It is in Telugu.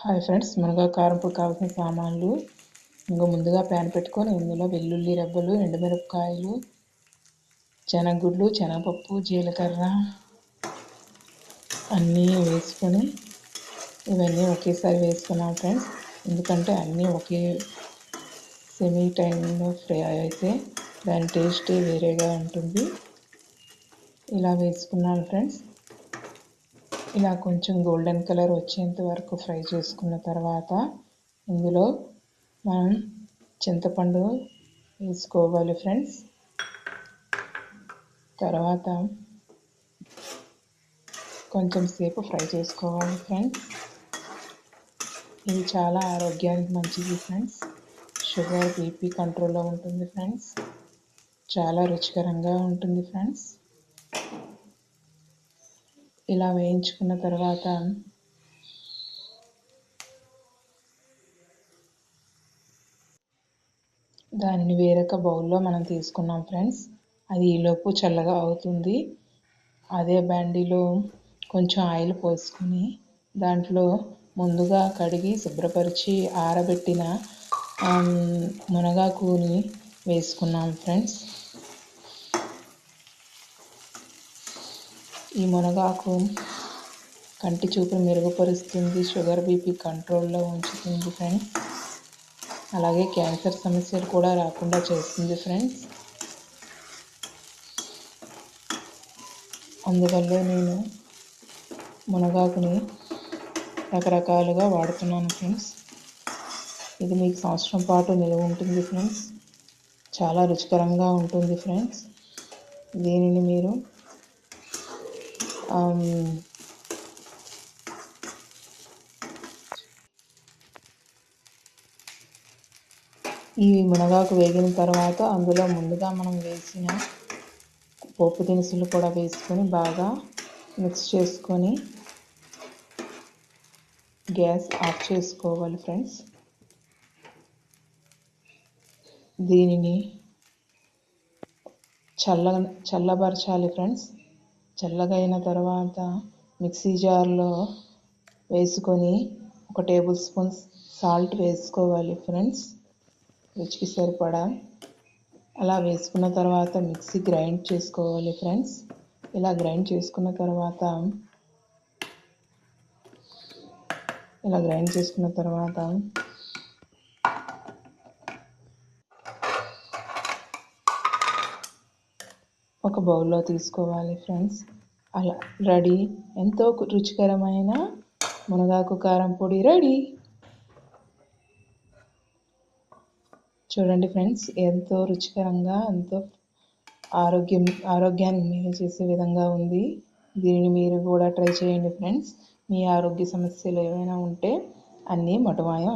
హాయ్ ఫ్రెండ్స్ మునగా కారంపు కావాల్సిన సామాన్లు. ఇంకా ముందుగా ప్యాన్ పెట్టుకొని ఇందులో వెల్లుల్లి రెబ్బలు ఎండుమిరపకాయలు శనగగుడ్లు శనగపప్పు జీలకర్ర అన్నీ వేసుకొని ఇవన్నీ ఒకేసారి వేసుకున్నాం ఫ్రెండ్స్ ఎందుకంటే అన్నీ ఒకే సెమీ టైంలో ఫ్రై అయితే దాని టేస్టే వేరేగా ఉంటుంది. ఇలా వేసుకున్నాను ఫ్రెండ్స్ ఇలా కొంచెం గోల్డెన్ కలర్ వచ్చేంత వరకు ఫ్రై చేసుకున్న తర్వాత ఇందులో మనం చింతపండు వేసుకోవాలి ఫ్రెండ్స్ తర్వాత కొంచెం సేపు ఫ్రై చేసుకోవాలి ఫ్రెండ్స్ ఇది చాలా ఆరోగ్యానికి మంచిది ఫ్రెండ్స్ షుగర్ బీపీ కంట్రోల్లో ఉంటుంది ఫ్రెండ్స్ చాలా రుచికరంగా ఉంటుంది ఫ్రెండ్స్ ఇలా వేయించుకున్న తర్వాత దానిని వేరొక బౌల్లో మనం తీసుకున్నాం ఫ్రెండ్స్. అది ఈలోపు చల్లగా అవుతుంది. అదే బండిలో కొంచెం ఆయిల్ పోసుకొని దాంట్లో ముందుగా కడిగి శుభ్రపరిచి ఆరబెట్టిన మునగాకుని వేసుకున్నాం ఫ్రెండ్స్. ఈ మునగాకు కంటి చూపు మెరుగుపరుస్తుంది షుగర్ బీపీ కంట్రోల్లో ఉంచుతుంది ఫ్రెండ్స్ అలాగే క్యాన్సర్ సమస్యలు కూడా రాకుండా చేస్తుంది ఫ్రెండ్స్ అందువల్ల నేను మునగాకుని రకరకాలుగా వాడుతున్నాను ఫ్రెండ్స్ ఇది మీకు సంవత్సరం పాటు నిలువ ఉంటుంది ఫ్రెండ్స్ చాలా రుచికరంగా ఉంటుంది ఫ్రెండ్స్ దీనిని మీరు Um, ఈ మునగాకు వేగిన తర్వాత అందులో ముందుగా మనం వేసిన పోపు దినుసులు కూడా వేసుకొని బాగా మిక్స్ చేసుకొని గ్యాస్ ఆఫ్ చేసుకోవాలి ఫ్రెండ్స్. దీనిని చల్ల చల్లబరచాలి ఫ్రెండ్స్. చల్లగా అయిన తర్వాత మిక్సీ జార్లో వేసుకొని ఒక టేబుల్ స్పూన్ సాల్ట్ వేసుకోవాలి ఫ్రెండ్స్ రుచికి సరిపడా. అలా వేసుకున్న తర్వాత మిక్సీ గ్రైండ్ చేసుకోవాలి ఫ్రెండ్స్. ఇలా గ్రైండ్ చేసుకున్న తర్వాత ఇలా గ్రైండ్ చేసుకున్న తర్వాత ఒక బౌల్లో తీసుకోవాలి ఫ్రెండ్స్. అలా రెడీ. ఎంతో రుచికరమైన మునగాకు కారం పొడి రెడీ. చూడండి ఫ్రెండ్స్ ఎంతో రుచికరంగా ఎంతో ఆరోగ్యం ఆరోగ్యాన్ని మేలు చేసే విధంగా ఉంది. దీనిని మీరు కూడా ట్రై చేయండి ఫ్రెండ్స్. మీ ఆరోగ్య సమస్యలు ఏమైనా ఉంటే అన్నీ మటుమాయం